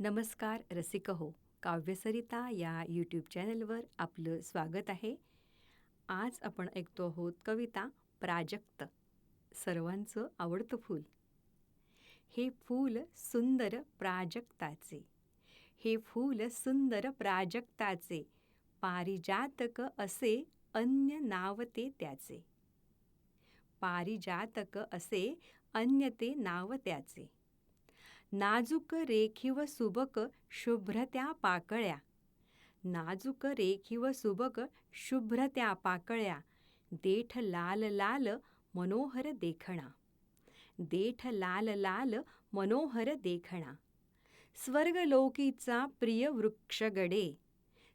नमस्कार रसिक हो. काव्यसरिता या यूट्यूब चॅनलवर आपलं स्वागत आहे. आज आपण ऐकतो आहोत कविता प्राजक्त सर्वांचं आवडतं फूल. हे फूल सुंदर प्राजक्ताचे. हे फूल सुंदर प्राजक्ताचे. पारिजातक असे अन्य नाव ते त्याचे. पारिजातक असे अन्य ते नाव त्याचे. नाजूक रेखीव सुबक शुभ्र त्या पाकळ्या. नाजूक रेखीव सुबक शुभ्र त्या पाकळ्या. देठ लाल लाल मनोहर देखणा. देठ लाल लाल मनोहर देखणा. स्वर्गलोकीचा प्रिय वृक्षगडे.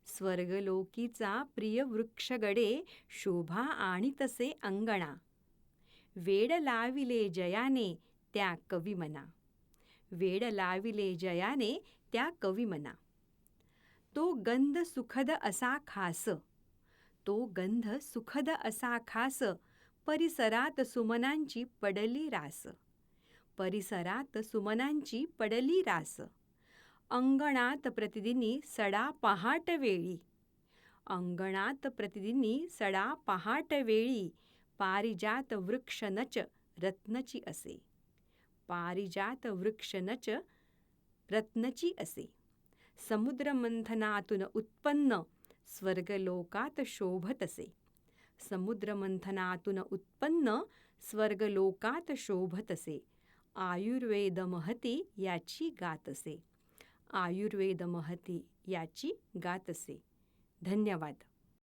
स्वर्गलोकीचा प्रिय वृक्षगडे शोभा आणि तसे अंगणा. वेड लाविले जयाने त्या कविमना वेड लाविले जयाने त्या कविमना तो गंध सुखद असा खास. तो गंध सुखद असा खास. परिसरात सुमनांची पडली रास. परिसरात सुमनांची पडली रास. अंगणात प्रतिदिनी सडा पहाट वेळी. अंगणात प्रतिदिनी सडा पहाट वेळी. पारिजात वृक्षनच रत्नची असे. पारिजात वृक्षनच रत्नची असे. समुद्रमंथनातून उत्पन्न स्वर्गलोकात शोभतसे समुद्रमंथनातून उत्पन्न स्वर्गलोकात शोभतसे आयुर्वेद महती याची गातसे आयुर्वेद महती याची गातसे धन्यवाद.